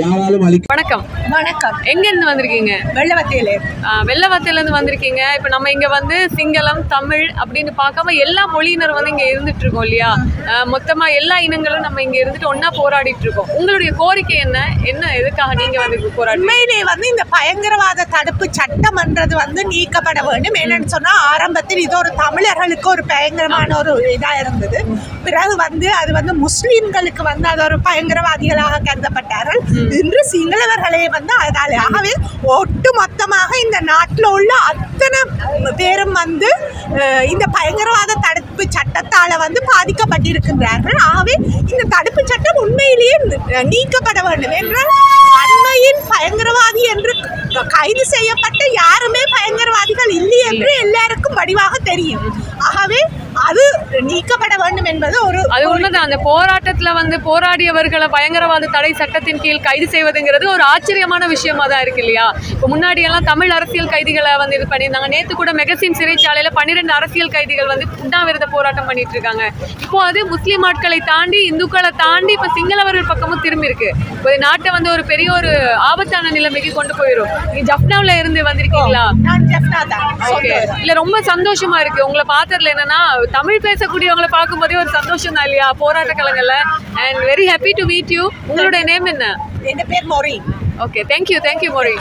யாராலும் அழிக்க வணக்கம். வணக்கம். எங்க இருந்து வந்திருக்கீங்க? வெள்ளவத்தையிலே. வெள்ளவத்தில இருந்து வந்திருக்கீங்க. இப்போ நம்ம இங்க வந்து சிங்களம் தமிழ் அப்படின்னு பார்க்காம எல்லா மொழியினரும் வந்து இங்க இருந்துட்டு இருக்கோம் இல்லையா மொத்தமா எல்லா இனங்களும் நம்ம இங்க இருந்துட்டு ஒண்ணா போராடிட்டு இருக்கோம் உங்களுடைய கோரிக்கை என்ன? என்ன எதுக்காக நீங்க வந்து போராடி உண்மையிலே வந்து இந்த பயங்கரவாத தடுப்பு சட்டம்ன்றது வந்து நீக்கப்பட வேண்டும். என்னன்னு சொன்னால் ஆரம்பத்தில் இது ஒரு தமிழர்களுக்கு ஒரு பயங்கரமான ஒரு இதாக இருந்தது. பிறகு வந்து அது வந்து முஸ்லீம்களுக்கு வந்து அது ஒரு பயங்கரவாதிகளாக கருதப்பட்டார்கள். இன்று சிங்களவர்களே வந்து அதால் ஆகவே ஒட்டு மொத்தமாக இந்த நாட்டில் உள்ள அத்தனை பேரும் வந்து இந்த பயங்கரவாத தடுப்பு சட்டத்தால் வந்து பாதிக்கப்பட்டிருக்கின்றார்கள். ஆகவே இந்த தடுப்பு சட்டம் உண்மையிலேயே நீக்கப்பட வேண்டும் என்றால் கைது செய்யப்பட்ட யாருமே பயங்கரவாதிகள் இல்லை. என்று எல்லாருக்கும் வடிவாக தெரியும். நீக்கப்பட வேண்டும் என்பது ஒரு அது உண்மைதான். அந்த போராட்டத்துல வந்து போராடியவர்களை பயங்கரவாத தடை சட்டத்தின் கீழ் கைது செய்வதுங்கிறது ஒரு ஆச்சரியமான விஷயமா தான் இருக்கு இல்லையா? இப்போ முன்னாடி எல்லாம் தமிழ் அரசியல் கைதிகளை வந்து இது பண்ணியிருந்தாங்க. நேத்து கூட மெகசின் சிறைச்சாலையில பன்னிரெண்டு அரசியல் கைதிகள் வந்து உண்ணாவிரத போராட்டம் பண்ணிட்டு இருக்காங்க. இப்போ அது முஸ்லீம் ஆட்களை தாண்டி இந்துக்களை தாண்டி இப்போ சிங்களவர்கள் பக்கமும் திரும்பி இருக்கு. இப்போ இது நாட்டை வந்து ஒரு பெரிய ஒரு ஆபத்தான நிலைமைக்கு கொண்டு போயிடும் நீங்க ஜப்னாவுல இருந்து வந்திருக்கீங்களா? நான் ஜெஃப்னா தான். ஓகே. இல்ல ரொம்ப சந்தோஷமா இருக்கு. உங்களை பார்த்ததுல என்னன்னா தமிழ் பேசக்கூடியவங்களை பார்க்கும்போதே ஒரு சந்தோஷம் தான் இல்லையா? போராட்ட கலங்கள்ல and very happy to meet you உங்களுடைய நேம் என்ன? என் பேர் Mori. Okay thank you thank you Mori!